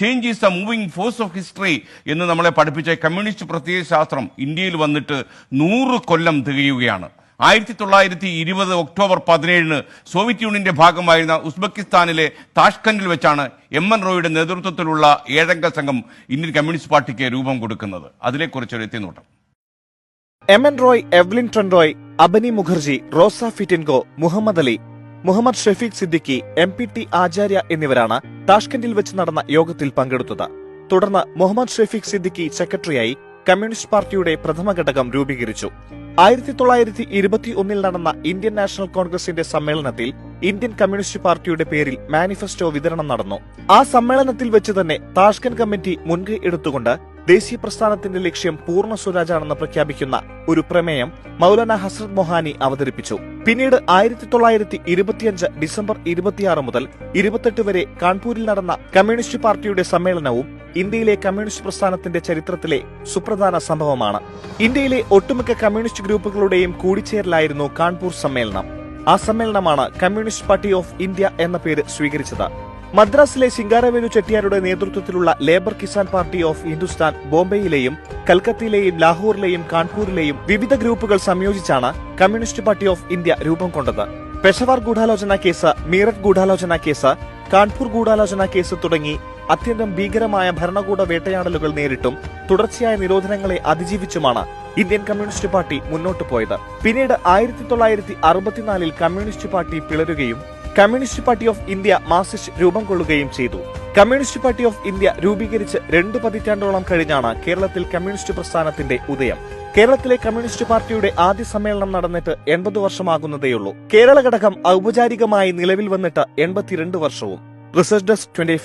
Change is the moving force of history എന്ന് നമ്മളെ പഠിപ്പിച്ച കമ്മ്യൂണിസ്റ്റ് പ്രത്യയശാസ്ത്രം ഇന്ത്യയിൽ വന്നിട്ട് നൂറ് കൊല്ലം തികയുകയാണ്. ആയിരത്തി തൊള്ളായിരത്തി ഇരുപത് ഒക്ടോബർ പതിനേഴിന് സോവിയറ്റ് യൂണിയന്റെ ഭാഗമായിരുന്ന ഉസ്ബെക്കിസ്ഥാനിലെ താഷ്കണ്ടിൽ വെച്ചാണ് എം എൻ റോയുടെ നേതൃത്വത്തിലുള്ള ഏഴംഗ സംഘം ഇന്ത്യൻ കമ്മ്യൂണിസ്റ്റ് പാർട്ടിക്ക് രൂപം കൊടുക്കുന്നത്. അതിനെക്കുറിച്ച് ഒരു എത്തിനോട്ടം. M N Roy Evelyn Trent Roy Abani Mukherjee Rosa Fitingof Mohammad Ali Mohammad Shafiq Siddiqui M P T Acharya എന്നിവരാണ് താഷ്കന്റിൽ വെച്ച് നടന്ന യോഗത്തിൽ പങ്കെടുത്തത്. തുടർന്ന് മുഹമ്മദ് ഷെഫീഖ് സിദ്ദിഖി സെക്രട്ടറിയായി കമ്മ്യൂണിസ്റ്റ് പാർട്ടിയുടെ പ്രഥമ ഘടകം രൂപീകരിച്ചു. ആയിരത്തി തൊള്ളായിരത്തി ഇരുപത്തി ഒന്നിൽ നടന്ന ഇന്ത്യൻ നാഷണൽ കോൺഗ്രസിന്റെ സമ്മേളനത്തിൽ ഇന്ത്യൻ കമ്മ്യൂണിസ്റ്റ് പാർട്ടിയുടെ പേരിൽ മാനിഫെസ്റ്റോ വിതരണം നടന്നു. ആ സമ്മേളനത്തിൽ വെച്ച് തന്നെ താഷ്കൻ കമ്മിറ്റി മുൻകൈ എടുത്തുകൊണ്ട് ദേശീയ പ്രസ്ഥാനത്തിന്റെ ലക്ഷ്യം പൂർണ സ്വരാജാണെന്ന് പ്രഖ്യാപിക്കുന്ന ഒരു പ്രമേയം മൗലാന ഹസ്രത് മൊഹാനി അവതരിപ്പിച്ചു. പിന്നീട് ആയിരത്തി തൊള്ളായിരത്തി ഇരുപത്തിയഞ്ച് ഡിസംബർ ഇരുപത്തിയാറ് മുതൽ ഇരുപത്തെട്ട് വരെ കാൺപൂരിൽ നടന്ന കമ്മ്യൂണിസ്റ്റ് പാർട്ടിയുടെ സമ്മേളനവും ഇന്ത്യയിലെ കമ്മ്യൂണിസ്റ്റ് പ്രസ്ഥാനത്തിന്റെ ചരിത്രത്തിലെ സുപ്രധാന സംഭവമാണ്. ഇന്ത്യയിലെ ഒട്ടുമിക്ക കമ്മ്യൂണിസ്റ്റ് ഗ്രൂപ്പുകളുടെയും കൂടിച്ചേരലായിരുന്നു കാൺപൂർ സമ്മേളനം. ആ സമ്മേളനമാണ് കമ്മ്യൂണിസ്റ്റ് പാർട്ടി ഓഫ് ഇന്ത്യ എന്ന പേര് സ്വീകരിച്ചത്. മദ്രാസിലെ സിംഗാരവേലു ചെട്ടിയാരുടെ നേതൃത്വത്തിലുള്ള labour Kisan party of Hindustan ബോംബെയിലെയും കൽക്കത്തയിലെയും ലാഹോറിലെയും കാൺപൂരിലെയും വിവിധ ഗ്രൂപ്പുകൾ സംയോജിച്ചാണ് കമ്മ്യൂണിസ്റ്റ് പാർട്ടി ഓഫ് ഇന്ത്യ രൂപം കൊണ്ടത്. പെഷവാർ ഗൂഢാലോചന കേസ് മീററ്റ് ഗൂഢാലോചന കേസ് കാൺപൂർ ഗൂഢാലോചന കേസ് തുടങ്ങി അത്യന്തം ഭീകരമായ ഭരണകൂട വേട്ടയാടലുകൾ നേരിട്ടും തുടർച്ചയായ നിരോധനങ്ങളെ അതിജീവിച്ചുമാണ് ഇന്ത്യൻ കമ്മ്യൂണിസ്റ്റ് പാർട്ടി മുന്നോട്ടു പോയത്. പിന്നീട് ആയിരത്തി തൊള്ളായിരത്തി അറുപത്തിനാലിൽ communist party പിളരുകയും communist party of India Marxist രൂപം കൊള്ളുകയും ചെയ്തു. കമ്മ്യൂണിസ്റ്റ് പാർട്ടി ഓഫ് ഇന്ത്യ രൂപീകരിച്ച് രണ്ട് പതിറ്റാണ്ടോളം കഴിഞ്ഞാണ് കേരളത്തിൽ കമ്മ്യൂണിസ്റ്റ് പ്രസ്ഥാനത്തിന്റെ ഉദയം. കേരളത്തിലെ കമ്മ്യൂണിസ്റ്റ് പാർട്ടിയുടെ ആദ്യ സമ്മേളനം നടന്നിട്ട് എൺപത് വർഷമാകുന്നതേയുള്ളൂ. കേരള ഘടകം ഔപചാരികമായി നിലവിൽ വന്നിട്ട് എൺപത്തിരണ്ട് വർഷവും. Research desk twenty